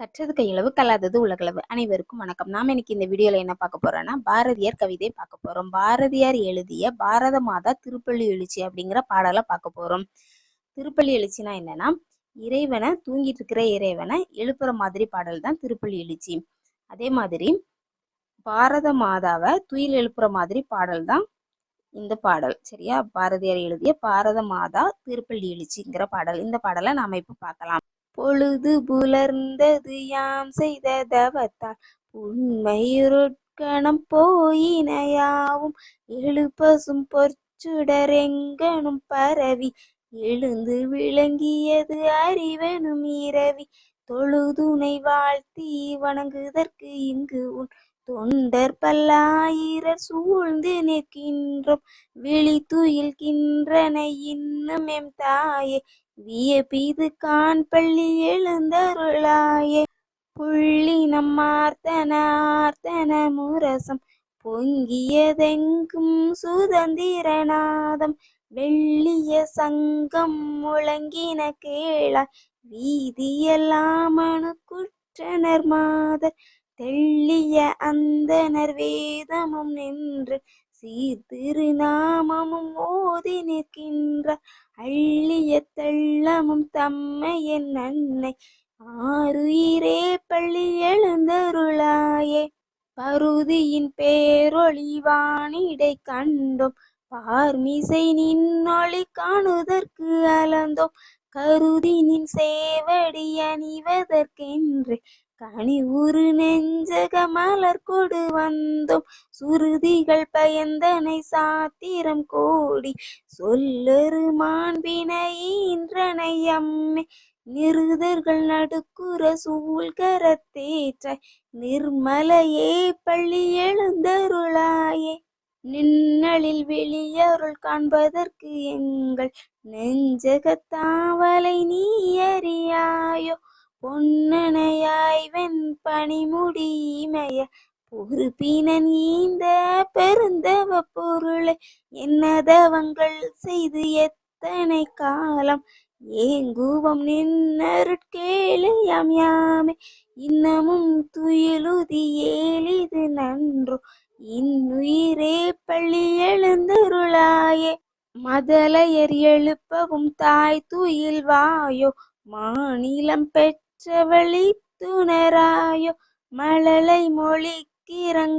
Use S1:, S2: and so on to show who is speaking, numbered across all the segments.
S1: கற்றது கையளவு கல்லாதது உலகளவு அனைவருக்கும் வணக்கம். நாம இன்னைக்கு இந்த வீடியோல என்ன பார்க்க போறோம்னா பாரதியார் கவிதை பார்க்க போறோம். பாரதியார் எழுதிய பாரத மாதா திருப்பள்ளி எழுச்சி அப்படிங்கிற பாடலை பார்க்க போறோம். திருப்பள்ளி எழுச்சினா என்னன்னா இறைவனை தூங்கிட்டு இருக்கிற இறைவனை எழுப்புற மாதிரி பாடல் தான் திருப்பள்ளி எழுச்சி. அதே மாதிரி பாரத மாதாவை துயில் எழுப்புற மாதிரி பாடல் தான் இந்த பாடல். சரியா? பாரதியார் எழுதிய பாரத மாதா திருப்பள்ளி எழுச்சிங்கிற பாடல். இந்த பாடலை நாம இப்ப பார்க்கலாம். பொழுது புலர்ந்தது யாம் செய்த தவத்தால். உண்மையுருட்கணம் போயினையாவும் எழுப்பசும் பொற்சுடரெங்கனும் பரவி. எழுந்து விளங்கியது அறிவெனும் இரவி. தொழுதுனை வாழ்த்தி வணங்குதற்கு இங்கு உன். தொண்டர் பல்லாயிரர் சூழ்ந்து நிற்கின்றோம். விழி துயில்கின்றன இன்னும் எம் தாயே. வியப்பிது கான் பள்ளி எழுந்தருளாயே. புள்ளி மார்த்தன ஆர்த்தன முரசம். பொங்கியதெங்கும் சுதந்திரநாதம். வெள்ளிய சங்கம் முழங்கின கேளாய் வீதியெல்லாம் அணுக்குற்றனர் மாதர். தெள்ளிய அந்தனர் வேதமும் நின்று சீர்திருநாமமும் ஓதி நிற்கின்ற அள்ளிய தம்மை தம்மையன் அன்னை ஆறுயிரே பள்ளி எழுந்தருளாயே. பருதியின் பேரொழிவானிடை கண்டோம். பார்மிசை நின்னொளி காணுதற்கு அலந்தோம் கருதி நின் சேவடி அணிவதற்கென்று கனி உரு நெஞ்சக மலர் கொடு வந்தோம் சுருதிகள் பயந்தனை சாத்திரம் கோடி. சொல்லரு மாண்பினை அம்மே நிருதர்கள் நடுக்குற சூழ்கரத்தேற்ற நிர்மலையே பள்ளி எழுந்தருளாயே. நின்னலில் வெளியருள் காண்பதற்கு எங்கள் நெஞ்சகத்தாவலை நீ அறியாயோ? பொன்னனையாய் வெண் பனிமுடிமய பொறுப்பினன் ஈந்த பெருந்தவ பொருளை என்னதவங்கள் செய்து எத்தனை காலம்? ஏங்குவம் நின்னருட்கேளையாம் யாமே. இன்னமும் துயிலுதி ஏலிது நன்றோ. இன்னுயிரே பள்ளி எழுந்தருளாயே. மதலையர் எழுப்பவும் தாய் துயில் வாயோ. மாநிலம் பெற்ற பெற்றவழி துணராயோ மழலை மொழிக்கிறங்காதொரு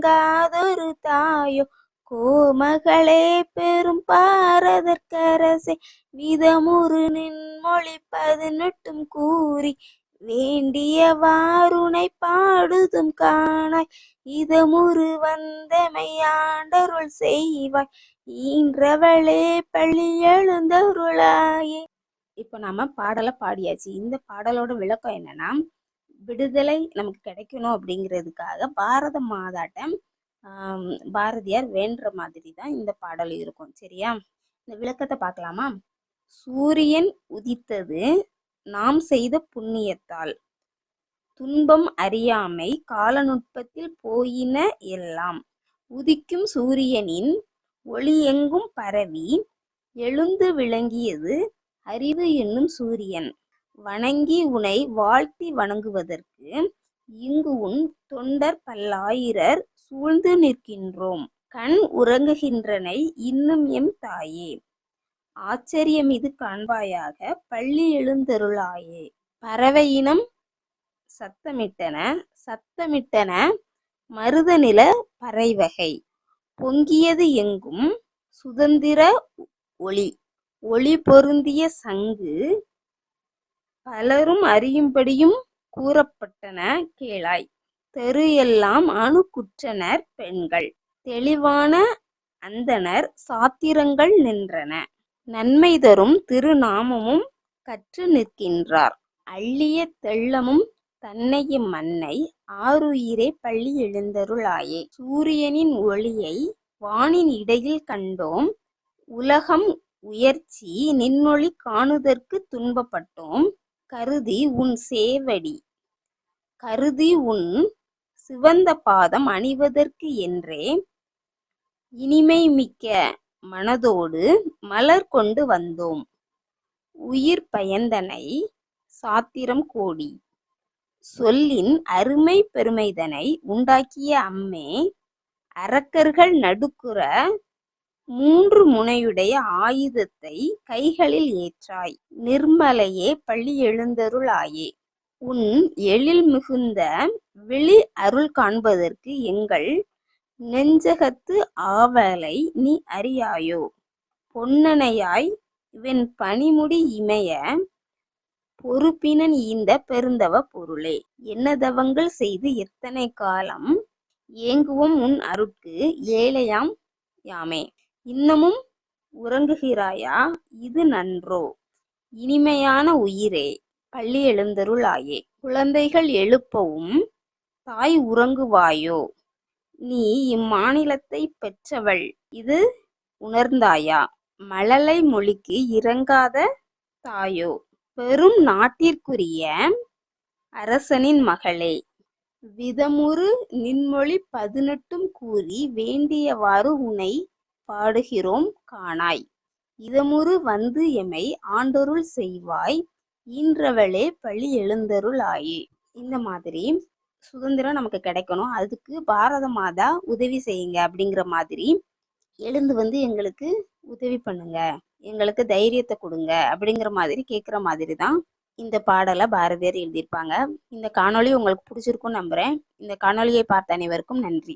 S1: தாயோ கோமகளே பெரும் பாரதற்கரசே விதமுறு நின்மொழி பதினெட்டும் கூறி வேண்டிய வாருனை பாடுதும் காணாய் இதமுறு வந்தமையாண்டருள் செய்வாய் ஈன்றவளே பள்ளி எழுந்தருளாயே. இப்போ நாம பாடலை பாடியாச்சு. இந்த பாடலோட விளக்கம் என்னன்னா விடுதலை நமக்கு கிடைக்கணும் அப்படிங்கிறதுக்காக பாரத மாதாட்ட பாரதியார் வேண்டுற மாதிரி தான் இந்த பாடல் இருக்கும். சரியா? இந்த விளக்கத்தை பார்க்கலாமா? சூரியன் உதித்தது நாம் செய்த புண்ணியத்தால். துன்பம் அறியாமை காலநுட்பத்தில் போயின எல்லாம். உதிக்கும் சூரியனின் ஒளி எங்கும் பரவி எழுந்து விளங்கியது அறிவு என்னும் சூரியன். வணங்கி உனை வாழ்த்தி வணங்குவதற்கு இங்கு உன் தொண்டர் பல்லாயிரர் சூழ்ந்து நிற்கின்றோம். கண் உறங்குகின்றனை இன்னும் எம் தாயே. ஆச்சரியம் இது காண்பாயாக பள்ளி எழுந்தருளாயே. பறவையினம் சத்தமிட்டன சத்தமிட்டன மருதநில பறைவகை. பொங்கியது எங்கும் சுதந்திர ஒளி. ஒளி பொருந்திய சங்கு பலரும் அறியும்படியும் கூறப்பட்டன கேளாய். தெரு எல்லாம் அணுக்குற்றனர் பெண்கள். தெளிவான அந்தனர் சாத்திரங்கள் நின்றன. நன்மை தரும் திருநாமமும் கற்று நிற்கின்றார். அள்ளிய தெள்ளமும் தன்னைய மண்ணை ஆறுயிரே பள்ளி எழுந்தருளாயே. சூரியனின் ஒளியை வானின் இடையில் கண்டோம். உலகம் உயர்ச்சி நின்னொளி காணுதற்கு துன்பப்பட்டோம். கருதி உன் சேவடி. கருதி உன் சிவந்த பாதம் அணிவதற்கு என்றே இனிமை மிக்க மனதோடு மலர் கொண்டு வந்தோம். உயிர் பயந்தனை சாத்திரம் கோடி. சொல்லின் அருமை பெருமைதனை உண்டாக்கிய அம்மே அரக்கர்கள் நடுக்குற மூன்று முனையுடைய ஆயுதத்தை கைகளில் ஏற்றாய். நிர்மலையே பள்ளி எழுந்தருளாயே. உன் எழில் மிகுந்த விழி அருள் காண்பதற்கு எங்கள் நெஞ்சகத்து ஆவலை நீ அறியாயோ? பொன்னனையாய் இவன் பனிமுடி இமைய பொறுப்பினன் ஈந்த பெருந்தவ பொருளே. என்ன தவங்கள் செய்து எத்தனை காலம் ஏங்குவோம் உன் அருட்கு ஏழையாம் யாமே? இன்னமும் உறங்குகிறாயா? இது நன்றோ. இனிமையான உயிரே பள்ளி எழுந்தருளாயே. குழந்தைகள் எழுப்பவும் தாய் உறங்குவாயோ? நீ இம்மாநிலத்தை பெற்றவள் இது உணர்ந்தாயா? மழலை மொழிக்கு இறங்காத தாயோ? பெரும் நாட்டிற்குரிய அரசனின் மகளே விதமுறு நின்மொழி பதினெட்டும் கூறி வேண்டியவாறு உனை பாடுகிறோம் காணாய். இதமுறு வந்து எமை ஆண்டொருள் செய்வாய் ஈன்றவளே பழி எழுந்தருளாயே இந்த மாதிரி சுதந்திரம் நமக்கு கிடைக்கணும். அதுக்கு பாரத மாதா உதவி செய்யுங்க அப்படிங்கிற மாதிரி எழுந்து வந்து எங்களுக்கு உதவி பண்ணுங்க. எங்களுக்கு தைரியத்தை கொடுங்க அப்படிங்கிற மாதிரி கேட்குற மாதிரி தான் இந்த பாடலை பாரதியார் எழுதியிருப்பாங்க. இந்த காணொளி உங்களுக்கு பிடிச்சிருக்கும்னு நம்புகிறேன் இந்த காணொளியை பார்த்த அனைவருக்கும் நன்றி.